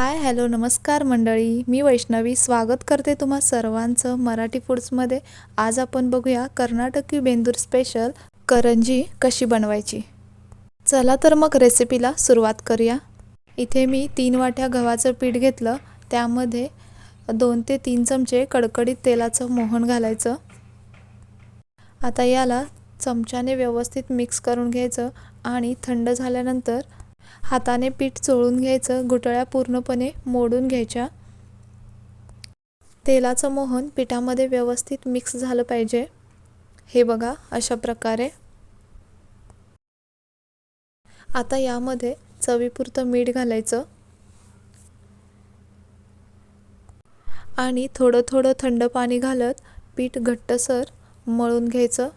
Hi hello नमस्कार मंडळी. मी वैष्णवी. स्वागत करते तुम्हा सर्वांचं मराठी फूड्समध्ये. आज आपण बघूया कर्नाटकी बेंदूर स्पेशल करंजी कशी बनवायची. चला तर मग रेसिपीला सुरुवात करूया. इथे मी तीन वाट्या गव्हाचं पीठ घेतलं. त्यामध्ये दोन ते तीन चमचे कडकडीत तेलाचं मोहन घालायचं. आता याला चमच्याने व्यवस्थित मिक्स करून घ्यायचं आणि थंड झाल्यानंतर हाताने पीठ चोळून घ्यायचं गुटळ्या पूर्णपणे मोडून घ्यायच्या. तेलाचं मोहन पिठामध्ये व्यवस्थित मिक्स झालं पाहिजे. हे बघा अशा प्रकारे. आता यामध्ये चवीपुरतं मीठ घालायचं. आणि थोडं थोडं थंड पाणी घालत पीठ घट्टसर मळून घ्यायचं.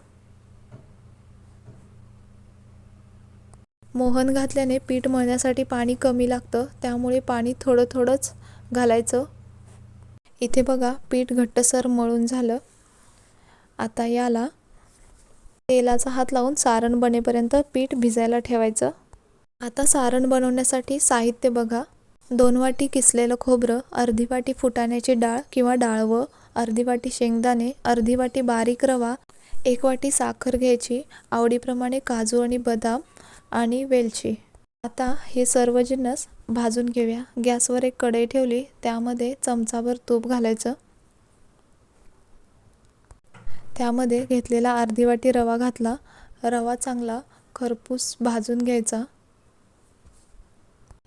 मोहन घातल्याने पीठ मळण्यासाठी पाणी कमी लागतं त्यामुळे पाणी थोडं थोडंच घालायचं. इथे बघा पीठ घट्टसर मळून झालं. आता याला तेलाचा हात लावून सारण बनेपर्यंत पीठ भिजायला ठेवायचं. आता सारण बनवण्यासाठी साहित्य बघा. दोन वाटी किसलेलं खोबरं अर्धी वाटी फुटाण्याची डाळ किंवा डाळवं अर्धी वाटी शेंगदाणे अर्धी वाटी बारीक रवा एक वाटी साखर घ्यायची आवडीप्रमाणे काजू आणि बदाम आणि वेलची. आता हे सर्व जिन्नस भाजून घेऊया. गॅसवर एक कढई ठेवली. त्यामध्ये चमचाभर तूप घालायचं. त्यामध्ये घेतलेला अर्धी वाटी रवा घातला. रवा चांगला खरपूस भाजून घ्यायचा.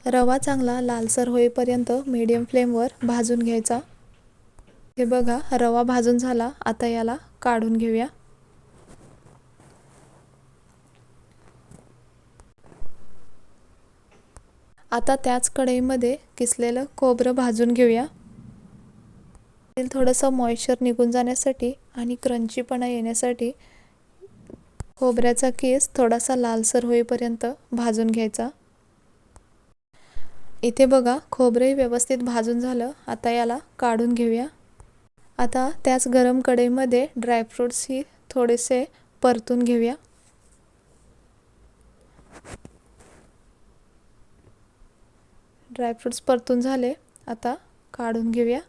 रवा चांगला लालसर होईपर्यंत मीडियम फ्लेमवर भाजून घ्यायचा. हे बघा रवा भाजून झाला. आता याला काढून घेऊया. आता त्याच कढईमध्ये किसलेलं खोबरं भाजून घेऊया. थोडंसं मॉइश्चर निघून जाण्यासाठी आणि क्रंचीपणा येण्यासाठी खोबऱ्याचा केस थोडासा लालसर होईपर्यंत भाजून घ्यायचा. इथे बघा खोबरंही व्यवस्थित भाजून झालं. आता याला काढून घेऊया. आता त्याच गरम कढईमध्ये ड्रायफ्रूट्सही थोडेसे परतून घेऊया. ड्रायफ्रूट्स परतून झाले. आता काढून घेऊया.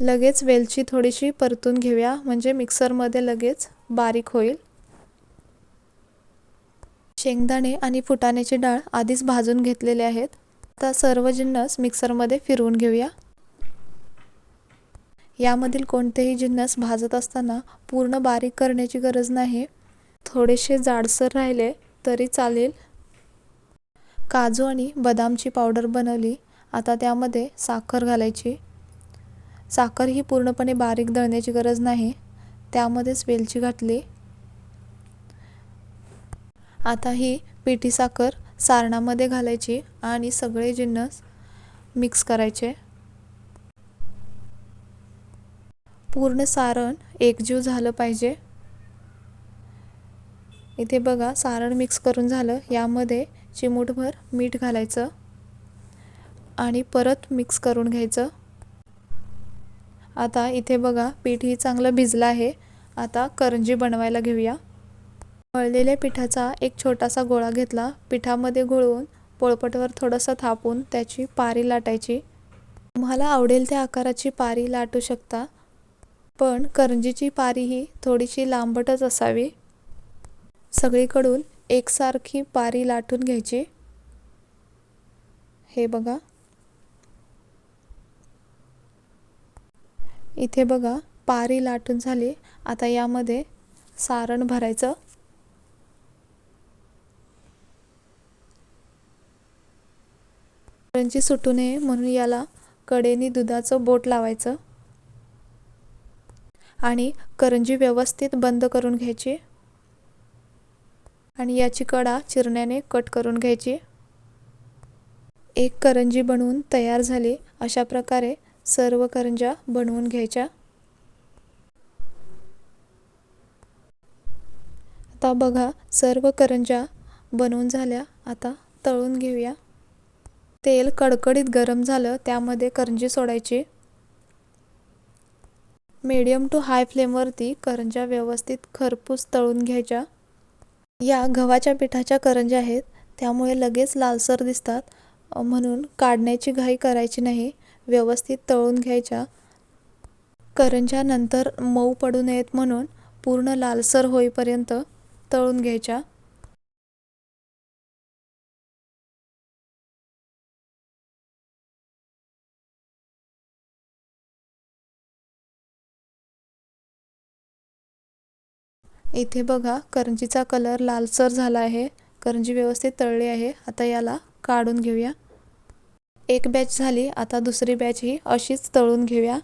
लगेच वेलची थोडीशी परतून घेऊया. म्हणजे मिक्सरमध्ये लगेच बारीक होईल. शेंगदाणे आणि फुटाण्याची डाळ आधीच भाजून घेतलेले आहेत. आता सर्व जिन्नस मिक्सरमध्ये फिरवून घेऊया. यामधील कोणतेही जिन्नस भाजत असताना पूर्ण बारीक करण्याची गरज नाही. थोडेसे जाडसर राहिले तरी चालेल. काजू आणि बदामची पावडर बनवली. आता त्यामध्ये साखर घालायची. साखर ही पूर्णपणे बारीक दळण्याची गरज नाही. त्यामध्येच वेलची घातली. आता ही पिठी साखर सारणामध्ये घालायची आणि सगळे जिन्नस मिक्स करायचे. पूर्ण सारण एकजीव झालं पाहिजे. इथे बघा सारण मिक्स करून झालं. यामध्ये चिमूटभर मीठ घालायचं आणि परत मिक्स करून घ्यायचं. आता इथे बघा पीठ चांगलं भिजलं आहे. आता करंजी बनवायला घेऊया. मळलेल्या पिठाचा एक छोटासा गोळा घेतला. पिठामध्ये घोळवून पोळपटवर थोडंसं थापून त्याची पारी लाटायची. तुम्हाला आवडेल त्या आकाराची पारी लाटू शकता पण करंजीची पारी ही थोडीशी लांबटच असावी. सगळीकडून एकसारखी पारी लाटून घ्यायची. हे बघा. इथे बघा पारी लाटून झाली. आता यामध्ये सारण भरायचं. करंजी सुटू नये म्हणून याला कडेने दुधाचं बोट लावायचं. आणि करंजी व्यवस्थित बंद करून घ्यायची. आणि याची कडा चिरण्याने कट करून घ्यायची. एक करंजी बनवून तयार झाली. अशा प्रकारे सर्व करंजा बनवून घ्यायच्या. आता बघा सर्व करंजा बनवून झाल्या. आता तळून घेऊया. तेल कडकडीत गरम झालं त्यामध्ये करंजी सोडायची. मीडियम टू हाय फ्लेमवरती करंजा व्यवस्थित खरपूस तळून घ्यायच्या. या गव्हाच्या पिठाच्या करंज्या आहेत. त्यामुळे लगेच लालसर दिसतात. म्हणून काढण्याची घाई करायची नाही. व्यवस्थित तळून घ्यायच्या. करंज्या नंतर मऊ पडू नयेत म्हणून पूर्ण लालसर होईपर्यंत तळून घ्यायच्या. इथे बघा करंजीचा कलर लालसर झाला आहे. करंजी व्यवस्थित तळली आहे. आता याला काढून घेऊया. एक बॅच झाली. आता दुसरी बॅच ही अशीच तळून घेऊया.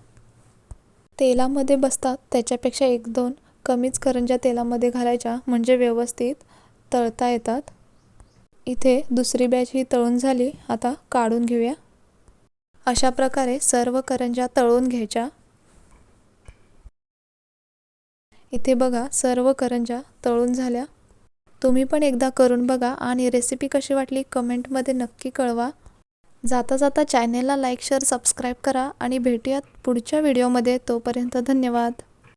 तेलामध्ये बसतात. त्याच्यापेक्षा एक दोन कमीच करंज्या तेलामध्ये घालायच्या. म्हणजे व्यवस्थित तळता येतात. इथे दुसरी बॅच ही तळून झाली. आता काढून घेऊया. अशा प्रकारे सर्व करंज्या तळून घ्यायच्या. इथे बघा सर्व करंज्या तळून झाल्या. तुम्ही पण एकदा करून बघा आणि रेसिपी कशी वाटली कमेंटमध्ये नक्की कळवा. जाता जाता चॅनेलला लाईक शेअर सबस्क्राईब करा आणि भेटूयात पुढच्या व्हिडिओमध्ये तोपर्यंत धन्यवाद.